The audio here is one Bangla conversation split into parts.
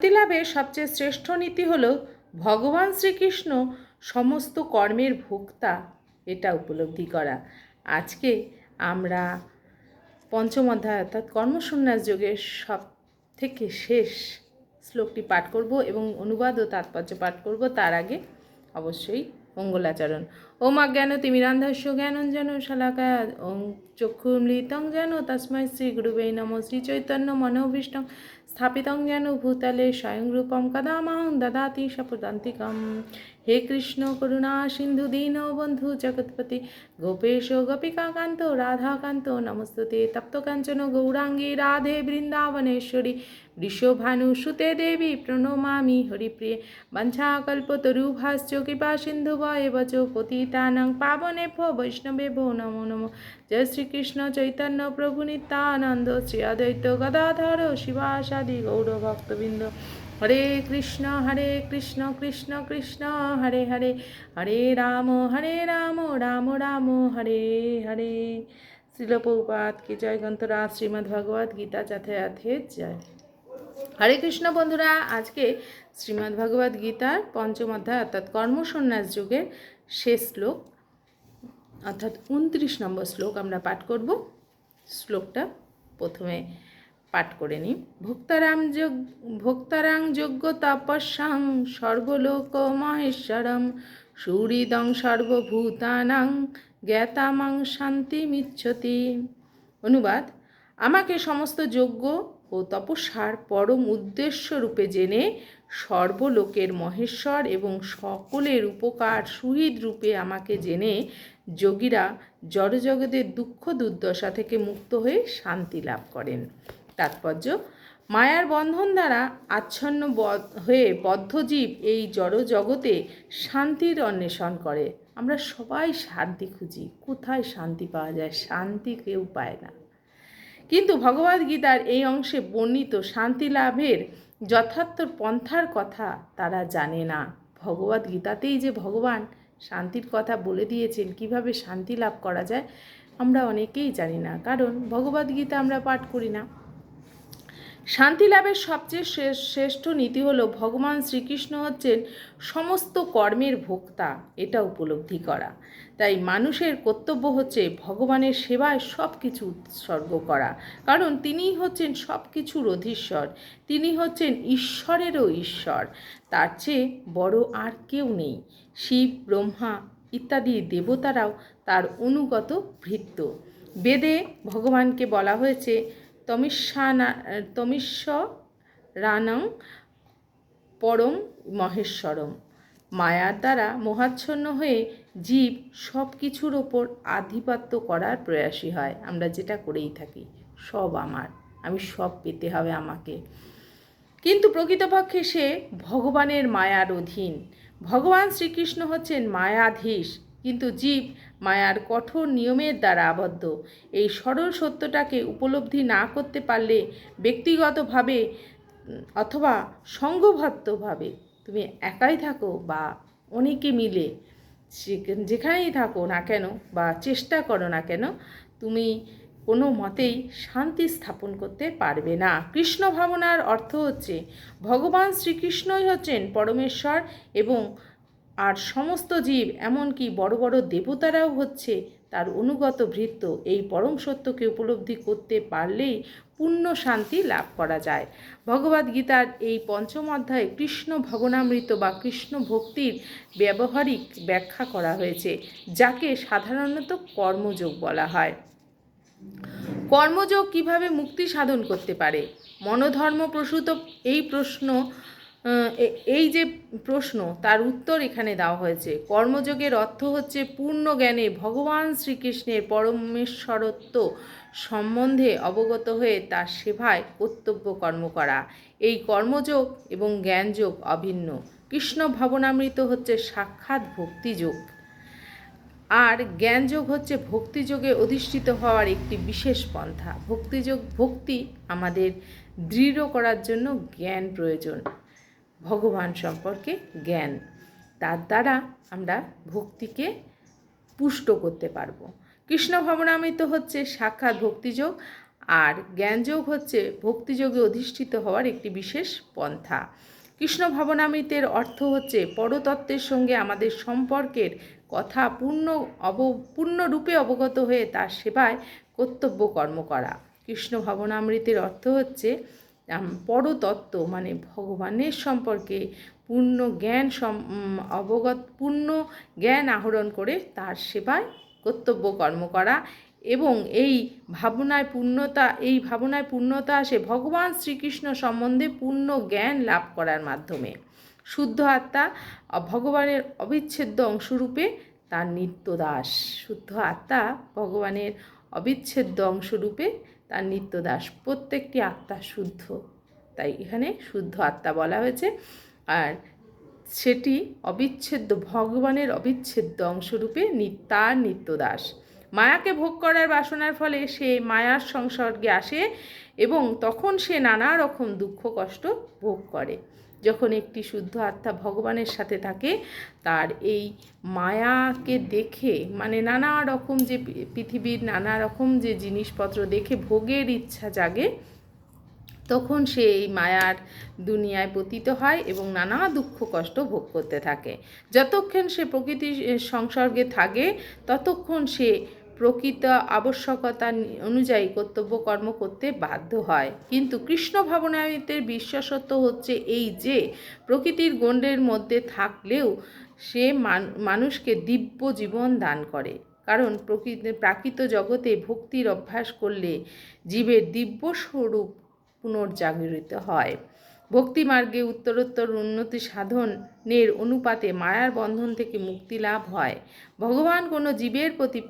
মুক্তি লাভের সবচেয়ে শ্রেষ্ঠ নীতি হল ভগবান শ্রীকৃষ্ণ সমস্ত কর্মের ভোক্তা। এটা উপলব্ধি করা। আজকে আমরা পঞ্চম অধ্যায় অর্থাৎ কর্মসন্ন্যাস যোগের সব থেকে শেষ শ্লোকটি পাঠ করব এবং অনুবাদ ও তাৎপর্য পাঠ করব তার আগে অবশ্যই মঙ্গলাচরণ। ওম অজ্ঞান তিমিরান্ধস্য জ্ঞানঞ্জন শালাকা ওম চক্ষু মৃতং যেন তস্মৈ শ্রী গুরুবে নম শ্রী চৈতন্য মনোভীষ্টং। স্থাপিতং যেন ভূতলে স্বয়ং রূপম কদামাহং দদাতি সপদান্তিকম হে কৃষ্ণ করুণা সিন্ধু দীন বন্ধু জগৎপতি গোপেশ গোপিকাকান্ত রাধাকান্ত নমস্তুতে তপ্তকাঞ্চন গৌরাঙ্গী রাধে বৃন্দাবনেশ্বরী বৃষভানুসুতে দেবী প্রণমামি হরিপ্রিয়ে বঞ্ছাকল্পতরুভাশ্চ কৃপা সিন্ধু বয় বচ পতিতানাং পাবনেভ্যো বৈষ্ণবেভ্যো নমো নমো জয় শ্রীকৃষ্ণ চৈতন্য প্রভু নিত্যানন্দ শ্রী অদ্বৈত গদাধর শিবাসাদি গৌর ভক্তবৃন্দ হরে কৃষ্ণ হরে কৃষ্ণ কৃষ্ণ কৃষ্ণ হরে হরে হরে রাম হরে রাম রাম রাম হরে হরে শিলপৌপাত কি জয় গ্রন্থরা শ্রীমদ্ ভগবত গীতা যাথে যাথে জয় হরে কৃষ্ণ বন্ধুরা, আজকে শ্রীমদ্ ভগবদ গীতার পঞ্চম অধ্যায়, অর্থাৎ কর্মসন্ন্যাস যুগের শেষ শ্লোক, অর্থাৎ উনত্রিশ নম্বর শ্লোক আমরা পাঠ করব। শ্লোকটা প্রথমে পাঠ করে নিই। ভোক্তারাম যোগ, ভোক্তারাং যোগ্য তপস্যাং সর্বলোক মহেশ্বরম, সুহৃদং সর্বভূতানাং জ্ঞাতামাং শান্তি শান্তিমিচ্ছতি। অনুবাদ, আমাকে সমস্ত যোগ্য ও তপস্যার পরম উদ্দেশ্য রূপে জেনে সর্বলোকের মহেশ্বর এবং সকলের উপকার সুহৃদ রূপে আমাকে জেনে যোগীরা জড়জগতের দুঃখ দুর্দশা থেকে মুক্ত হয়ে শান্তি লাভ করেন। তাৎপর্য, মায়ার বন্ধন দ্বারা আচ্ছন্ন হয়ে বদ্ধজীব এই জড় জগতে শান্তির অন্বেষণ করে। আমরা সবাই শান্তি খুঁজি। কোথায় শান্তি পাওয়া যায়? শান্তি কেউ পায় না। কিন্তু ভগবদ্গীতার এই অংশে বর্ণিত শান্তি লাভের যথার্থ পন্থার কথা তারা জানে না। ভগবদ্গীতাতেই যে ভগবান শান্তির কথা বলে দিয়েছেন, কীভাবে শান্তি লাভ করা যায়, আমরা অনেকেই জানি না। কারণ ভগবদ্গীতা আমরা পাঠ করি না। শান্তি লাভের সবচেয়ে শ্রেষ্ঠ নীতি হলো ভগবান শ্রীকৃষ্ণ হচ্ছেন সমস্ত কর্মের ভোক্তা। এটা উপলব্ধি করা। তাই মানুষের কর্তব্য হচ্ছে ভগবানের সেবায় সব কিছু উৎসর্গ করা। কারণ তিনিই হচ্ছেন সব কিছুর অধীশ্বর। তিনি হচ্ছেন ঈশ্বরেরও ঈশ্বর। তার চেয়ে বড় আর কেউ নেই। শিব, ব্রহ্মা ইত্যাদি দেবতারাও তার অনুগত ভৃত্য। বেদে ভগবানকে বলা হয়েছে তমিস্বানা তমিস্ব রানং পরম মহেশ্বরম। মায়ার দ্বারা মোহাচ্ছন্ন হয়ে জীব সব কিছুর ওপর আধিপত্য করার প্রয়াসী হয়। আমরা যেটা করেই থাকি, সব আমার। আমি সব পেতে হবে আমাকে। কিন্তু প্রকৃতপক্ষে সে ভগবানের মায়ার অধীন। ভগবান শ্রীকৃষ্ণ হচ্ছেন মায়াধীশ, কিন্তু জীব মায়ার কঠোর নিয়মের দ্বারা আবদ্ধ। এই সরল সত্যটাকে উপলব্ধি না করতে পারলে ব্যক্তিগতভাবে অথবা সঙ্গবদ্ধভাবে তুমি একাই থাকো বা অনেকে মিলে যেখানেই থাকো না কেন বা চেষ্টা করো না কেন, তুমি কোনো মতেই শান্তি স্থাপন করতে পারবে না। কৃষ্ণ ভাবনার অর্থ হচ্ছে, ভগবান শ্রীকৃষ্ণই হচ্ছেন পরমেশ্বর এবং আর সমস্ত জীব এমনকি বড় বড় দেবতারাও হচ্ছে তার অনুগত ভৃত্য। এই পরম সত্যকে উপলব্ধি করতে পারলেই পূর্ণ শান্তি লাভ করা যায়। ভগবদ্গীতার এই পঞ্চম অধ্যায়ে কৃষ্ণ ভবনামৃত বা কৃষ্ণ ভক্তির ব্যবহারিক ব্যাখ্যা করা হয়েছে, যাকে সাধারণত কর্মযোগ বলা হয়। কর্মযোগ কীভাবে মুক্তি সাধন করতে পারে? মনোধর্ম প্রসূত এই প্রশ্ন এই যে প্রশ্ন, তার উত্তর এখানে দেওয়া হয়েছে। কর্মযোগের অর্থ হচ্ছে পূর্ণ জ্ঞানে ভগবান শ্রীকৃষ্ণের পরমেশ্বরত্ব সম্বন্ধে অবগত হয়ে তার সেবায় কর্তব্য কর্ম করা। এই কর্মযোগ এবং জ্ঞানযোগ অভিন্ন। কৃষ্ণ ভাবনামৃত হচ্ছে সাক্ষাৎ ভক্তিযোগ। আর জ্ঞানযোগ হচ্ছে ভক্তিযোগে অধিষ্ঠিত হওয়ার একটি বিশেষ পন্থা। ভক্তিযোগ, ভক্তি আমাদের দৃঢ় করার জন্য জ্ঞান প্রয়োজন। ভগবান সম্পর্কে জ্ঞান। তার দ্বারা আমরা ভক্তিকে পুষ্ট করতে পারব। কৃষ্ণ ভবনামৃত হচ্ছে সাক্ষাৎ ভক্তিযোগ আর জ্ঞানযোগ হচ্ছে ভক্তিযোগে অধিষ্ঠিত হওয়ার একটি বিশেষ পন্থা। কৃষ্ণ ভাবনামৃতের অর্থ হচ্ছে পরতত্ত্বের সঙ্গে আমাদের সম্পর্কের কথা পূর্ণ অব পূর্ণরূপে অবগত হয়ে তার সেবায় কর্তব্য কর্ম করা। কৃষ্ণ ভবনামৃতের অর্থ হচ্ছে পরতত্ত্ব মানে ভগবানের সম্পর্কে পূর্ণ জ্ঞান অবগত, পূর্ণ জ্ঞান আহরণ করে তার সেবায় কর্তব্য কর্ম করা এবং এই ভাবনায় পূর্ণতা, এই ভাবনায় পূর্ণতা আসে ভগবান শ্রীকৃষ্ণ সম্বন্ধে পূর্ণ জ্ঞান লাভ করার মাধ্যমে। শুদ্ধ আত্মা ভগবানের অবিচ্ছেদ্য অংশরূপে তার নিত্য দাস। শুদ্ধ আত্মা ভগবানের অবিচ্ছেদ্য অংশরূপে তার নিত্যদাস। প্রত্যেকটি আত্মা শুদ্ধ। তাই এখানে শুদ্ধ আত্মা বলা হয়েছে। আর সেটি অবিচ্ছেদ্য, ভগবানের অবিচ্ছেদ্য অংশরূপে তার নিত্যদাস। মায়াকে ভোগ করার বাসনার ফলে সে মায়ার সংসর্গে আসে এবং তখন সে নানা রকম দুঃখ, কষ্ট ভোগ করে। যখন একটি শুদ্ধ আত্মা ভগবানের সাথে থাকে, তার এই মায়াকে দেখে মানে নানা রকম যে পৃথিবীর নানা রকম যে জিনিসপত্র দেখে ভোগের ইচ্ছা জাগে, তখন সে এই মায়ার দুনিয়ায় পতিত হয় এবং নানা দুঃখ কষ্ট ভোগ করতে থাকে। যতক্ষণ সে প্রকৃতির সংসর্গে থাকে, ততক্ষণ সে প্রকৃত আবশ্যকতা অনুযায়ী কর্তব্য কর্ম করতে বাধ্য হয়। কিন্তু কৃষ্ণ ভাবনায়িতের বিশ্বাসত্ব হচ্ছে এই যে, প্রকৃতির গণ্ডের মধ্যে থাকলেও সে মান- মানুষকে দিব্য জীবন দান করে। কারণ প্রকৃতি প্রাকৃত জগতে ভক্তির অভ্যাস করলে জীবের দিব্য স্বরূপ পুনর্জাগরিত হয়। ভক্তি মার্গে উত্তরোত্তর উন্নতি সাধনের অনুপাতে মায়ার বন্ধন থেকে মুক্তি লাভ হয়। ভগবান কোনো জীবের প্রতি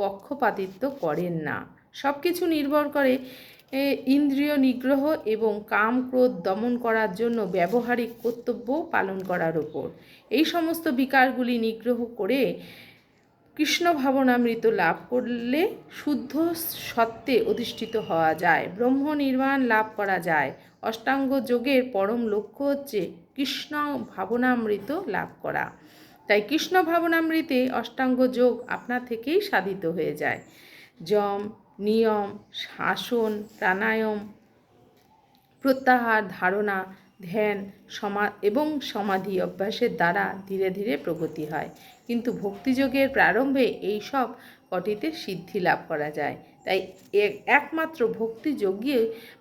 পক্ষপাতিত্ব করেন না। সব কিছু নির্ভর করে ইন্দ্রিয় নিগ্রহ এবং কাম ক্রোধ দমন করার জন্য ব্যবহারিক কর্তব্য পালন করার ওপর এই সমস্ত বিকারগুলি নিগ্রহ করে কৃষ্ণ ভাবনামৃত লাভ করলে শুদ্ধ সত্ত্বে অধিষ্ঠিত হওয়া যায়। ব্রহ্ম নির্মাণ লাভ করা যায়। অষ্টাঙ্গ যোগের পরম লক্ষ্য হচ্ছে কৃষ্ণ ভাবনামৃত লাভ করা। তাই কৃষ্ণ ভাবনামৃতে অষ্টাঙ্গ যোগ আপনার থেকেই সাধিত হয়ে যায়। যম নিয়ম, শাসন, প্রাণায়াম, প্রত্যাহার, ধারণা, ধ্যান, সমা, এবং সমাধি অভ্যাসের দ্বারা ধীরে ধীরে প্রগতি হয়। কিন্তু ভক্তিযোগের প্রারম্ভে এই সব কটিতে সিদ্ধি লাভ করা যায়। তাই একমাত্র ভক্তিযোগী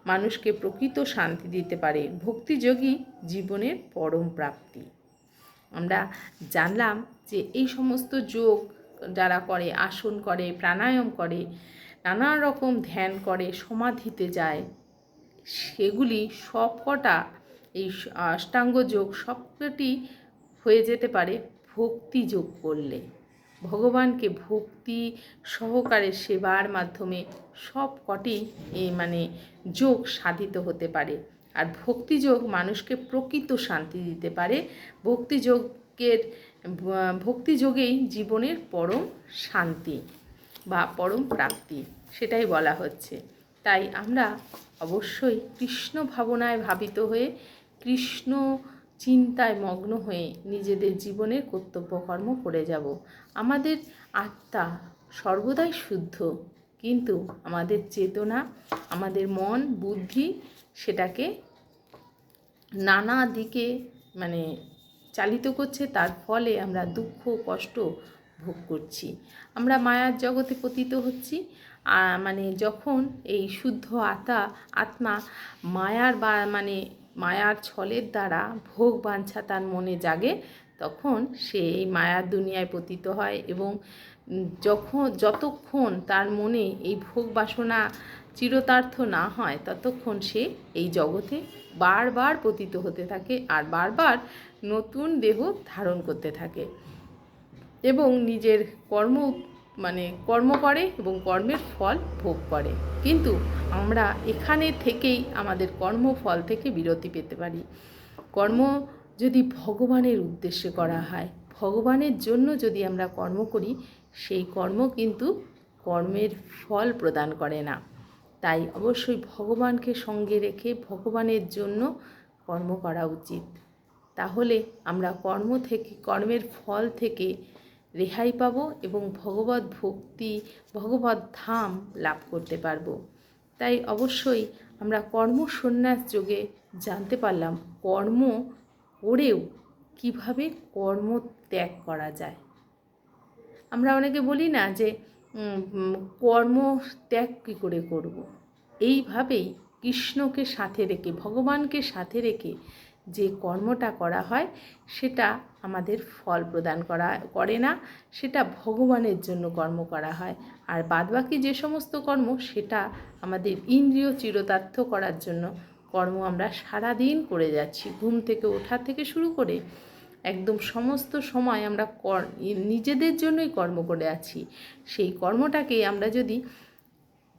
মানুষকে প্রকৃত শান্তি দিতে পারে। ভক্তিযোগী জীবনের পরম প্রাপ্তি। আমরা জানলাম যে এই সমস্ত যোগ যারা করে, আসন করে, প্রাণায়াম করে, নানা রকম ধ্যান করে, সমাধিতে যায়, সেগুলি সবকটা এই অষ্টাঙ্গ যোগ সবকটি হয়ে যেতে পারে ভক্তি যোগ করলে ভগবানকে ভক্তি সহকারে সেবার মাধ্যমে সব কটি মানে যোগ সাধিত হতে পারে। আর ভক্তিযোগ মানুষকে প্রকৃত শান্তি দিতে পারে। ভক্তিযোগের, ভক্তিযোগেই জীবনের পরম শান্তি বা পরম প্রাপ্তি, সেটাই বলা হচ্ছে। তাই আমরা অবশ্যই কৃষ্ণ ভাবনায় ভাবিত হয়ে কৃষ্ণ চিন্তায় মগ্ন হয়ে নিজেদের জীবনের কর্তব্যকর্ম করে যাব। আমাদের আত্মা সর্বদাই শুদ্ধ, কিন্তু আমাদের চেতনা, আমাদের মন, বুদ্ধি সেটাকে নানা দিকে মানে চালিত করছে, তার ফলে আমরা দুঃখ, কষ্ট ভোগ করছি। আমরা মায়ার জগতে পতিত হচ্ছি মানে যখন এই শুদ্ধ আত্মা আত্মা মায়ার বা মানে মায়ার ছলের দ্বারা ভোগ বাঞ্ছা তার মনে জাগে, তখন সে এই মায়ার দুনিয়ায় পতিত হয় এবং যখন, যতক্ষণ তার মনে এই ভোগ বাসনা চিরতার্থ না হয়, ততক্ষণ সে এই জগতে বারবার পতিত হতে থাকে আর বারবার নতুন দেহ ধারণ করতে থাকে এবং নিজের কর্ম মানে কর্ম করে এবং কর্মের ফল ভোগ করে। কিন্তু আমরা এখানে থেকেই আমাদের কর্মফল থেকে বিরতি পেতে পারি। কর্ম যদি ভগবানের উদ্দেশ্যে করা হয়, ভগবানের জন্য যদি আমরা কর্ম করি, সেই কর্ম কিন্তু কর্মের ফল প্রদান করে না। তাই অবশ্যই ভগবানকে সঙ্গে রেখে ভগবানের জন্য কর্ম করা উচিত। তাহলে আমরা কর্ম থেকে, কর্মের ফল থেকে রেহাই পাব এবং ভগবত ভক্তি, ভগবত ধাম লাভ করতে পারব তাই অবশ্যই আমরা কর্ম সন্ন্যাস যোগে জানতে পারলাম কর্ম করেও কীভাবে কর্ম ত্যাগ করা যায় আমরা অনেকে বলি না যে কর্ম ত্যাগ কী করে করব। এইভাবেই কৃষ্ণকে সাথে রেখে, ভগবানকে সাথে রেখে যে কর্মটা করা হয়, সেটা আমাদের ফল প্রদান করা, করে না, সেটা ভগবানের জন্য কর্ম করা হয়। আর বাদবাকি যে সমস্ত কর্ম, সেটা আমাদের ইন্দ্রিয় চিরতার্থ করার জন্য কর্ম আমরা সারাদিন করে যাচ্ছি। ঘুম থেকে ওঠা থেকে শুরু করে একদম সমস্ত সময় আমরা কর- নিজেদের জন্যই কর্ম করে আছি। সেই কর্মটাকে আমরা যদি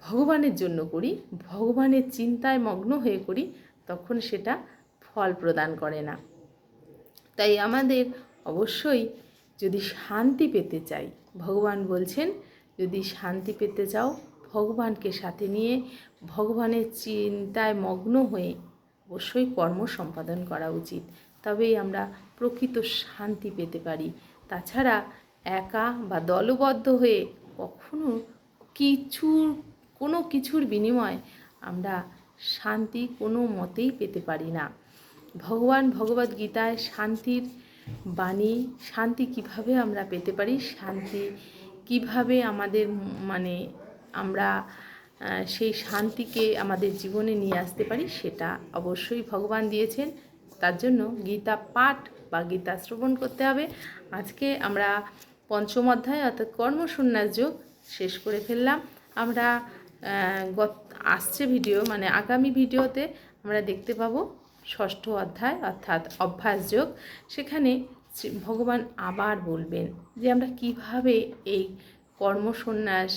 ভগবানের জন্য করি, ভগবানের চিন্তায় মগ্ন হয়ে করি, তখন সেটা ফল প্রদান করে না। তাই আমাদের অবশ্যই যদি শান্তি পেতে চাই, ভগবান বলছেন, যদি শান্তি পেতে চাও, ভগবানকে সাথে নিয়ে ভগবানের চিন্তায় মগ্ন হয়ে অবশ্যই কর্ম সম্পাদন করা উচিত। তবেই আমরা প্রকৃত শান্তি পেতে পারি। তাছাড়া একা বা দলবদ্ধ হয়ে কখনো কিছুর, কোনো কিছুর বিনিময়ে আমরা শান্তি কোনো মতেই পেতে পারি না। ভগবান ভগবদ গীতায় শান্তির বাণী, শান্তি কীভাবে আমরা পেতে পারি, শান্তি কীভাবে আমাদের মানে আমরা সেই শান্তিকে আমাদের জীবনে নিয়ে আসতে পারি সেটা অবশ্যই ভগবান দিয়েছেন। তার জন্য গীতা পাঠ বা গীতা শ্রবণ করতে হবে। আজকে আমরা পঞ্চম অধ্যায় অর্থাৎ কর্মসন্ন্যাস যোগ শেষ করে ফেললাম। আমরা গত, আসছে ভিডিও মানে আগামী ভিডিওতে আমরা দেখতে পাবো ষষ্ঠ অধ্যায় অর্থাৎ অভ্যাস যোগ, সেখানে ভগবান আবার বলবেন যে আমরা কীভাবে এই কর্মসন্ন্যাস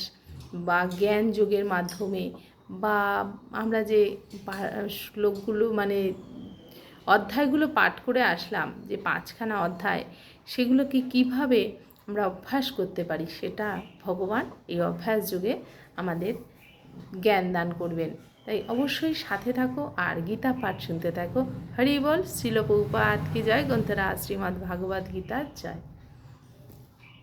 বা জ্ঞান যোগের মাধ্যমে বা আমরা যে শ্লোকগুলো মানে অধ্যায়গুলো পাঠ করে আসলাম, যে পাঁচখানা অধ্যায়, সেগুলোকে কীভাবে আমরা অভ্যাস করতে পারি, সেটা ভগবান এই অভ্যাস যুগে আমাদের জ্ঞান দান করবেন। তাই অবশ্যই সাথে থাকো আর গীতা পাঠ শুনতে থাকো। হরি বল শিল প্রভুপাত কি জয়? গ্রন্থরা শ্রীমদ্ ভাগবত গীতার জয়।